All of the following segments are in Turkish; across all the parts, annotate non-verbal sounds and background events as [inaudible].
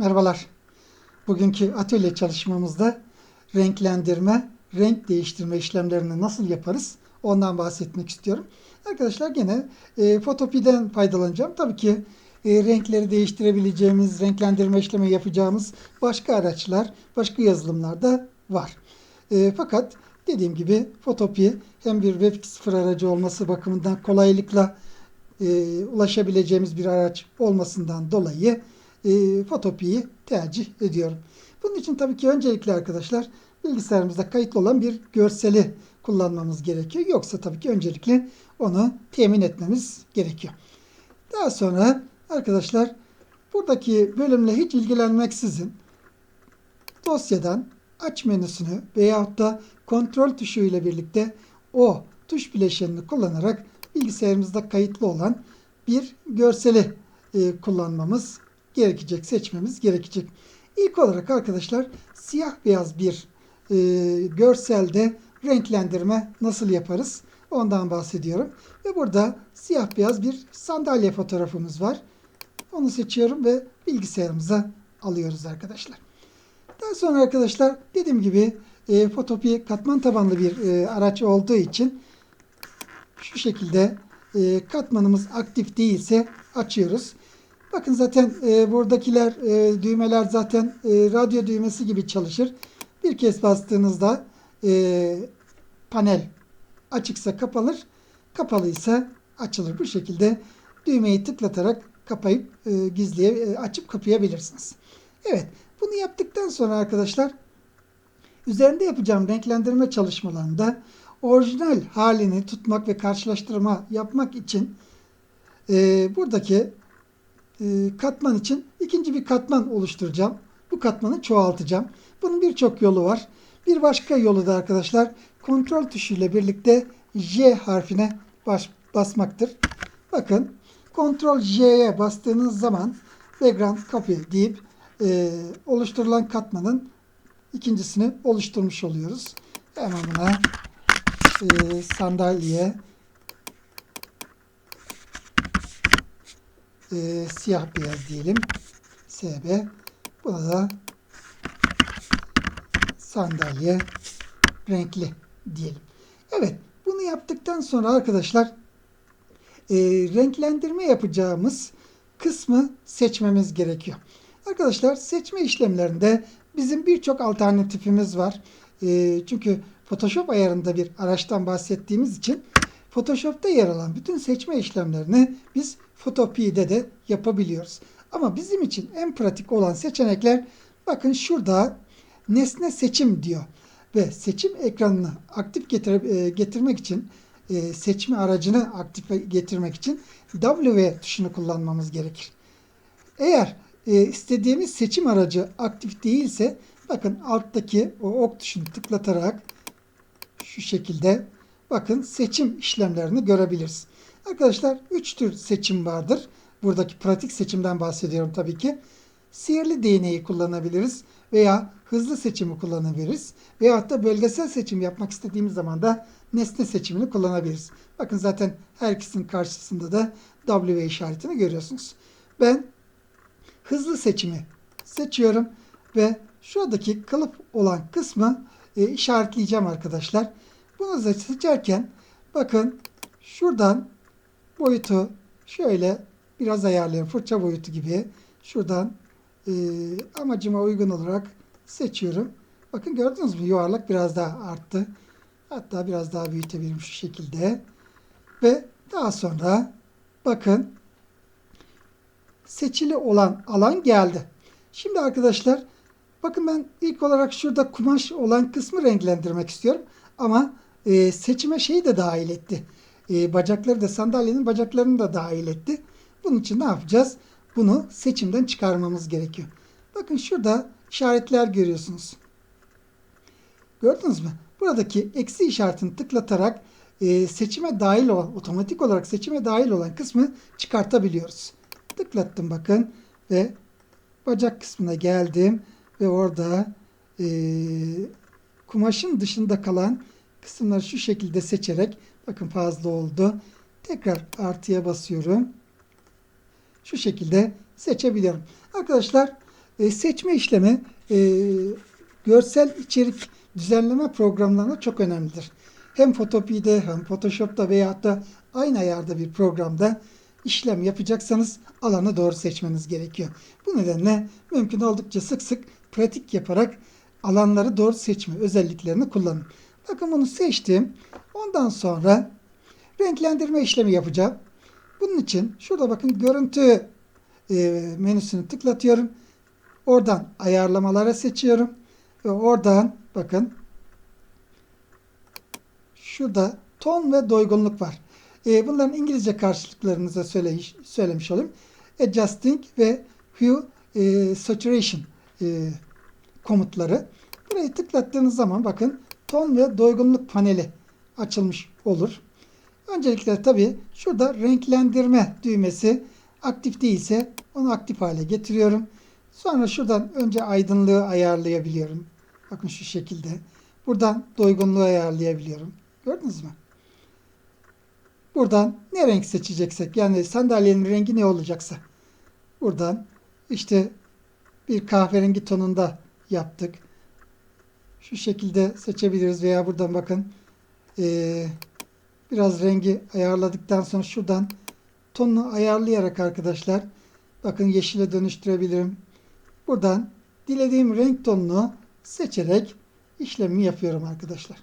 Merhabalar. Bugünkü atölye çalışmamızda renklendirme, renk değiştirme işlemlerini nasıl yaparız ondan bahsetmek istiyorum. Arkadaşlar gene e, Photopie'den faydalanacağım. Tabii ki e, renkleri değiştirebileceğimiz, renklendirme işlemi yapacağımız başka araçlar, başka yazılımlar da var. E, fakat dediğim gibi Photopie hem bir Web 2.0 aracı olması bakımından kolaylıkla e, ulaşabileceğimiz bir araç olmasından dolayı e, Photopie'yi tercih ediyorum. Bunun için tabii ki öncelikle arkadaşlar bilgisayarımızda kayıtlı olan bir görseli kullanmamız gerekiyor. Yoksa tabii ki öncelikle onu temin etmemiz gerekiyor. Daha sonra arkadaşlar buradaki bölümle hiç ilgilenmeksizin dosyadan aç menüsünü veyahut da kontrol tuşu ile birlikte o tuş bileşenini kullanarak bilgisayarımızda kayıtlı olan bir görseli e, kullanmamız gerekecek, seçmemiz gerekecek. İlk olarak arkadaşlar siyah beyaz bir e, görselde renklendirme nasıl yaparız? Ondan bahsediyorum. Ve burada siyah beyaz bir sandalye fotoğrafımız var. Onu seçiyorum ve bilgisayarımıza alıyoruz arkadaşlar. Daha sonra arkadaşlar dediğim gibi e, Photopia katman tabanlı bir e, araç olduğu için şu şekilde e, katmanımız aktif değilse açıyoruz. Bakın zaten e, buradakiler e, düğmeler zaten e, radyo düğmesi gibi çalışır. Bir kez bastığınızda e, panel açıksa kapanır, kapalıysa açılır. Bu şekilde düğmeyi tıklatarak kapayıp e, gizliye e, açıp kapayabilirsiniz. Evet, bunu yaptıktan sonra arkadaşlar üzerinde yapacağım renklendirme çalışmalarında orijinal halini tutmak ve karşılaştırma yapmak için e, buradaki katman için ikinci bir katman oluşturacağım. Bu katmanı çoğaltacağım. Bunun birçok yolu var. Bir başka yolu da arkadaşlar kontrol tuşu ile birlikte J harfine bas, basmaktır. Bakın kontrol J'ye bastığınız zaman background copy deyip e, oluşturulan katmanın ikincisini oluşturmuş oluyoruz. Hemen buna e, sandalye e, siyah beyaz diyelim. SB. Buna da sandalye renkli diyelim. Evet. Bunu yaptıktan sonra arkadaşlar e, renklendirme yapacağımız kısmı seçmemiz gerekiyor. Arkadaşlar seçme işlemlerinde bizim birçok alternatifimiz var. E, çünkü Photoshop ayarında bir araçtan bahsettiğimiz için Photoshop'ta yer alan bütün seçme işlemlerini biz Photopie'de de yapabiliyoruz. Ama bizim için en pratik olan seçenekler bakın şurada nesne seçim diyor. Ve seçim ekranını aktif getir e, getirmek için e, seçme aracını aktif getirmek için W tuşunu kullanmamız gerekir. Eğer e, istediğimiz seçim aracı aktif değilse bakın alttaki o ok tuşunu tıklatarak şu şekilde bakın seçim işlemlerini görebiliriz. Arkadaşlar 3 tür seçim vardır. Buradaki pratik seçimden bahsediyorum tabii ki. Sihirli değneği kullanabiliriz veya hızlı seçimi kullanabiliriz. Veya da bölgesel seçim yapmak istediğimiz zaman da nesne seçimini kullanabiliriz. Bakın zaten her ikisinin karşısında da W işaretini görüyorsunuz. Ben hızlı seçimi seçiyorum ve şuradaki kalıp olan kısmı e, işaretleyeceğim arkadaşlar. Bunu seçerken bakın şuradan boyutu şöyle biraz ayarlayayım. Fırça boyutu gibi. Şuradan e, amacıma uygun olarak seçiyorum. Bakın gördünüz mü? Yuvarlak biraz daha arttı. Hatta biraz daha büyütebilirim şu şekilde. Ve daha sonra bakın seçili olan alan geldi. Şimdi arkadaşlar bakın ben ilk olarak şurada kumaş olan kısmı renklendirmek istiyorum. Ama e, seçime şeyi de dahil etti. E, bacakları da sandalyenin bacaklarını da dahil etti. Bunun için ne yapacağız? Bunu seçimden çıkarmamız gerekiyor. Bakın şurada işaretler görüyorsunuz. Gördünüz mü? Buradaki eksi işaretini tıklatarak e, seçime dahil olan, otomatik olarak seçime dahil olan kısmı çıkartabiliyoruz. Tıklattım bakın ve bacak kısmına geldim ve orada e, kumaşın dışında kalan kısımları şu şekilde seçerek bakın fazla oldu. Tekrar artıya basıyorum. Şu şekilde seçebiliyorum. Arkadaşlar E, seçme işlemi e, görsel içerik düzenleme programlarında çok önemlidir. Hem Photopy'de hem Photoshop'ta veya da aynı ayarda bir programda işlem yapacaksanız alanı doğru seçmeniz gerekiyor. Bu nedenle mümkün oldukça sık sık pratik yaparak alanları doğru seçme özelliklerini kullanın. Bakın bunu seçtim. Ondan sonra renklendirme işlemi yapacağım. Bunun için şurada bakın görüntü e, menüsünü tıklatıyorum. Oradan ayarlamalara seçiyorum. Ve oradan bakın şurada ton ve doygunluk var. E, bunların İngilizce karşılıklarını da söyle, söylemiş olayım. Adjusting ve Hue e, Saturation komutları. Burayı tıklattığınız zaman bakın ton ve doygunluk paneli açılmış olur. Öncelikle tabi şurada renklendirme düğmesi aktif değilse onu aktif hale getiriyorum. Sonra şuradan önce aydınlığı ayarlayabiliyorum. Bakın şu şekilde. Buradan doygunluğu ayarlayabiliyorum. Gördünüz mü? Buradan ne renk seçeceksek yani sandalyenin rengi ne olacaksa buradan işte bir kahverengi tonunda yaptık. Şu şekilde seçebiliriz veya buradan bakın ee, biraz rengi ayarladıktan sonra şuradan tonunu ayarlayarak arkadaşlar bakın yeşile dönüştürebilirim. Buradan dilediğim renk tonunu seçerek işlemimi yapıyorum arkadaşlar.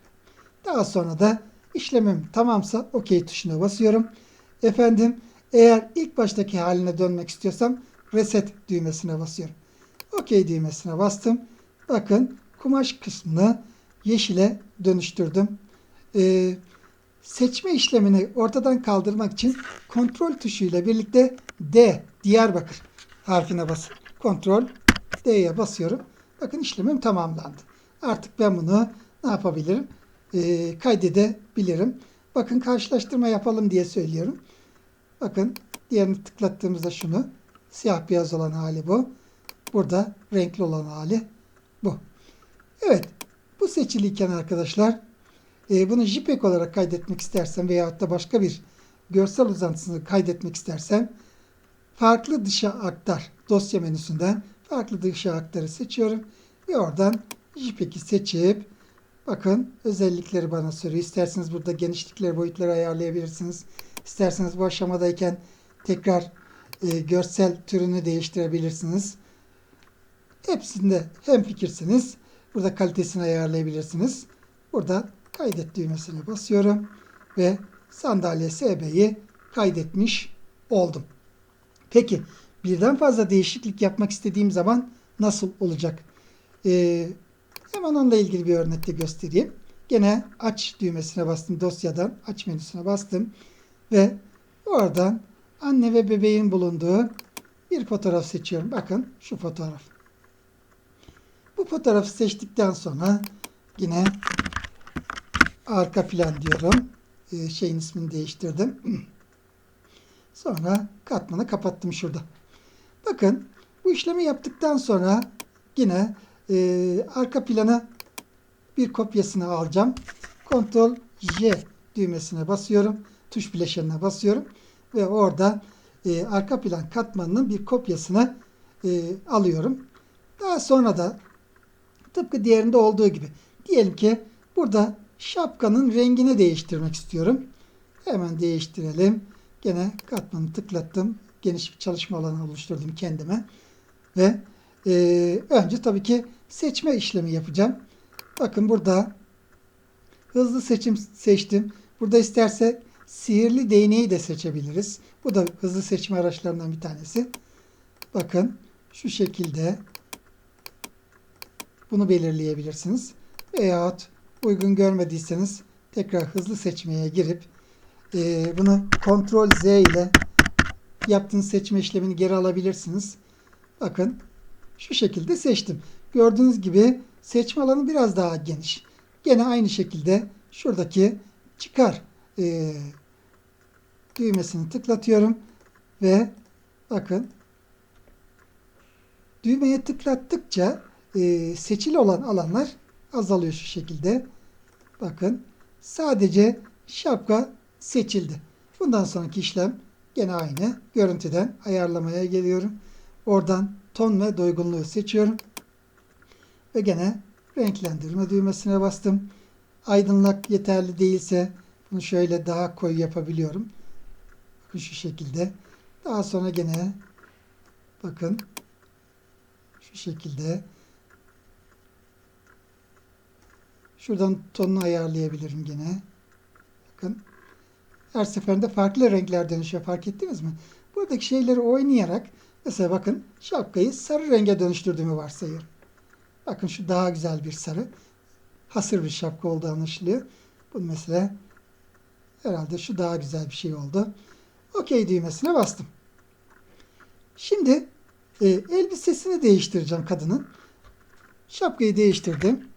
Daha sonra da işlemim tamamsa OK tuşuna basıyorum. Efendim eğer ilk baştaki haline dönmek istiyorsam reset düğmesine basıyorum. OK düğmesine bastım. Bakın kumaş kısmını yeşile dönüştürdüm. Ee, seçme işlemini ortadan kaldırmak için kontrol tuşuyla birlikte D Diyarbakır harfine basın. Kontrol D'ye basıyorum. Bakın işlemim tamamlandı. Artık ben bunu ne yapabilirim? Ee, kaydedebilirim. Bakın karşılaştırma yapalım diye söylüyorum. Bakın diğerini tıklattığımızda şunu siyah beyaz olan hali bu. Burada renkli olan hali. Evet. Bu seçiliyken arkadaşlar e, bunu JPEG olarak kaydetmek istersem veya da başka bir görsel uzantısını kaydetmek istersem farklı dışa aktar dosya menüsünden farklı dışa aktarı seçiyorum ve oradan JPEG'i seçip bakın özellikleri bana soruyor. İsterseniz burada genişlikleri, boyutları ayarlayabilirsiniz. İsterseniz bu aşamadayken tekrar e, görsel türünü değiştirebilirsiniz. Hepsinde hem fikirsiniz. Burada kalitesini ayarlayabilirsiniz. Burada kaydet düğmesine basıyorum ve sandalye SB'yi kaydetmiş oldum. Peki birden fazla değişiklik yapmak istediğim zaman nasıl olacak? Ee, hemen onunla ilgili bir örnekte göstereyim. Gene aç düğmesine bastım. Dosyadan aç menüsüne bastım. Ve oradan anne ve bebeğin bulunduğu bir fotoğraf seçiyorum. Bakın şu fotoğraf. Fotoğrafı seçtikten sonra yine arka plan diyorum. Ee, şeyin ismini değiştirdim. [clears throat] Sonra katmanı kapattım şurada. Bakın bu işlemi yaptıktan sonra yine e, arka plana bir kopyasını alacağım. Ctrl J düğmesine basıyorum. Tuş bileşenine basıyorum. Ve orada e, arka plan katmanının bir kopyasını e, alıyorum. Daha sonra da tıpkı diğerinde olduğu gibi diyelim ki burada şapkanın rengini değiştirmek istiyorum. Hemen değiştirelim. Gene katmanı tıklattım. Geniş bir çalışma alanı oluşturdum kendime. Ve e, önce tabii ki seçme işlemi yapacağım. Bakın burada hızlı seçim seçtim. Burada istersek sihirli değneği de seçebiliriz. Bu da hızlı seçme araçlarından bir tanesi. Bakın şu şekilde bunu belirleyebilirsiniz. Veyahut uygun görmediyseniz tekrar hızlı seçmeye girip e, bunu Ctrl Z ile yaptığınız seçme işlemini geri alabilirsiniz. Bakın şu şekilde seçtim. Gördüğünüz gibi seçme alanı biraz daha geniş. Gene aynı şekilde şuradaki çıkar e, düğmesini tıklatıyorum ve bakın düğmeye tıklattıkça e, seçili olan alanlar azalıyor şu şekilde. Bakın sadece şapka seçildi. Bundan sonraki işlem gene aynı. Görüntüden ayarlamaya geliyorum. Oradan ton ve doygunluğu seçiyorum. Ve gene renklendirme düğmesine bastım. Aydınlık yeterli değilse bunu şöyle daha koyu yapabiliyorum. Bakın şu şekilde. Daha sonra gene bakın şu şekilde şuradan tonunu ayarlayabilirim gene. Bakın her seferinde farklı renkler dönüşüyor. Fark ettiniz mi? Buradaki şeyleri oynayarak mesela bakın şapkayı sarı renge dönüştürdüğümü varsayıyorum. Bakın şu daha güzel bir sarı. Hasır bir şapka olduğu anlaşılıyor. Bu mesela herhalde şu daha güzel bir şey oldu. OK düğmesine bastım. Şimdi e, elbisesini değiştireceğim kadının. Şapkayı değiştirdim.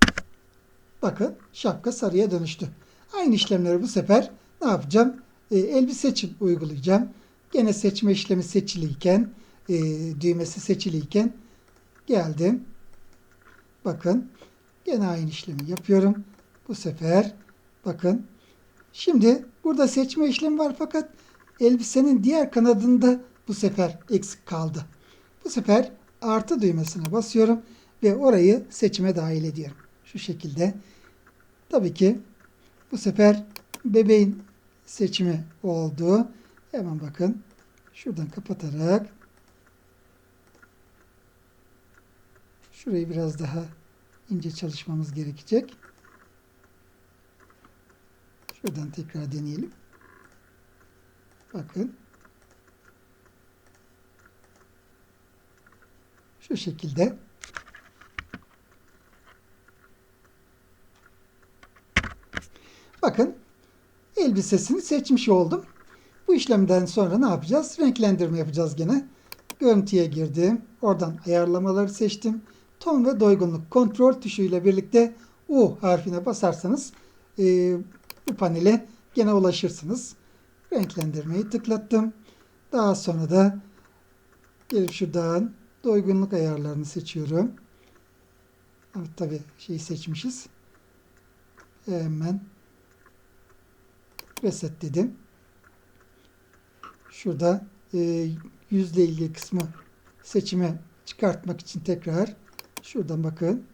Bakın şapka sarıya dönüştü. Aynı işlemleri bu sefer ne yapacağım? E, elbise için uygulayacağım. Gene seçme işlemi seçiliyken, e, düğmesi seçiliyken geldim. Bakın gene aynı işlemi yapıyorum. Bu sefer bakın. Şimdi burada seçme işlemi var fakat elbisenin diğer kanadında bu sefer eksik kaldı. Bu sefer artı düğmesine basıyorum ve orayı seçime dahil ediyorum. Şu şekilde. Tabii ki bu sefer bebeğin seçimi oldu. Hemen bakın. Şuradan kapatarak şurayı biraz daha ince çalışmamız gerekecek. Şuradan tekrar deneyelim. Bakın. Şu şekilde. Bakın elbisesini seçmiş oldum. Bu işlemden sonra ne yapacağız? Renklendirme yapacağız gene. Görüntüye girdim. Oradan ayarlamaları seçtim. Ton ve doygunluk kontrol tuşuyla birlikte U harfine basarsanız e, bu panele gene ulaşırsınız. Renklendirmeyi tıklattım. Daha sonra da gelip şuradan doygunluk ayarlarını seçiyorum. Evet, tabii şeyi seçmişiz. Hemen reset dedim. Şurada e, yüzle ilgili kısmı seçime çıkartmak için tekrar şuradan bakın.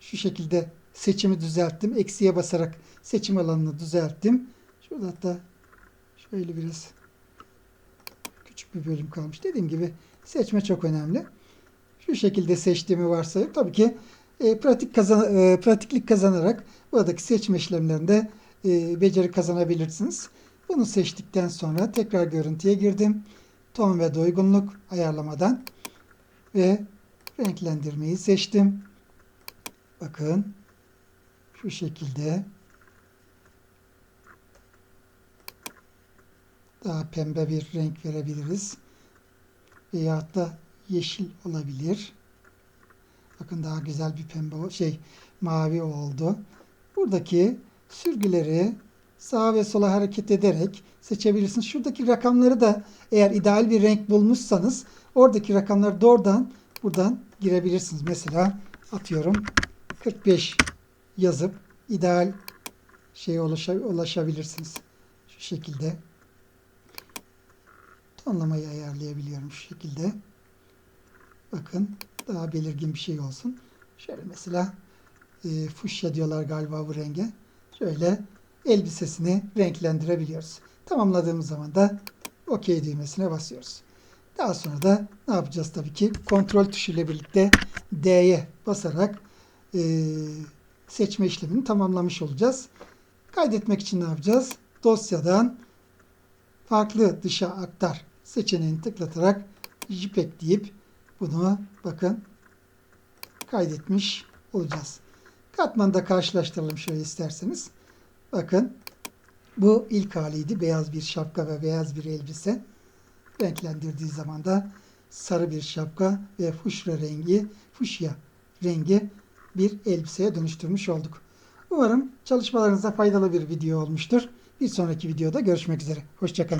Şu şekilde seçimi düzelttim. Eksiye basarak seçim alanını düzelttim. Şurada hatta şöyle biraz küçük bir bölüm kalmış. Dediğim gibi seçme çok önemli. Şu şekilde seçtiğimi varsayıp tabii ki e, pratik kazan e, pratiklik kazanarak buradaki seçme işlemlerinde e, beceri kazanabilirsiniz. Bunu seçtikten sonra tekrar görüntüye girdim. Ton ve doygunluk ayarlamadan ve renklendirmeyi seçtim. Bakın şu şekilde daha pembe bir renk verebiliriz. Veyahut da yeşil olabilir. Bakın daha güzel bir pembe şey mavi oldu. Buradaki sürgüleri sağa ve sola hareket ederek seçebilirsiniz. Şuradaki rakamları da eğer ideal bir renk bulmuşsanız oradaki rakamları doğrudan buradan girebilirsiniz. Mesela atıyorum 45 yazıp ideal şeye ulaşabilirsiniz. Şu şekilde tonlamayı ayarlayabiliyorum şu şekilde. Bakın daha belirgin bir şey olsun. Şöyle mesela e, fuşya diyorlar galiba bu renge. Şöyle elbisesini renklendirebiliyoruz. Tamamladığımız zaman da OK düğmesine basıyoruz. Daha sonra da ne yapacağız tabii ki? Kontrol tuşu ile birlikte D'ye basarak e, seçme işlemini tamamlamış olacağız. Kaydetmek için ne yapacağız? Dosyadan farklı dışa aktar seçeneğini tıklatarak JPEG deyip bunu bakın kaydetmiş olacağız. Katmanda karşılaştıralım şöyle isterseniz. Bakın bu ilk haliydi. Beyaz bir şapka ve beyaz bir elbise. Renklendirdiği zaman da sarı bir şapka ve fuşya rengi, fuşya rengi bir elbiseye dönüştürmüş olduk. Umarım çalışmalarınıza faydalı bir video olmuştur. Bir sonraki videoda görüşmek üzere. Hoşçakalın.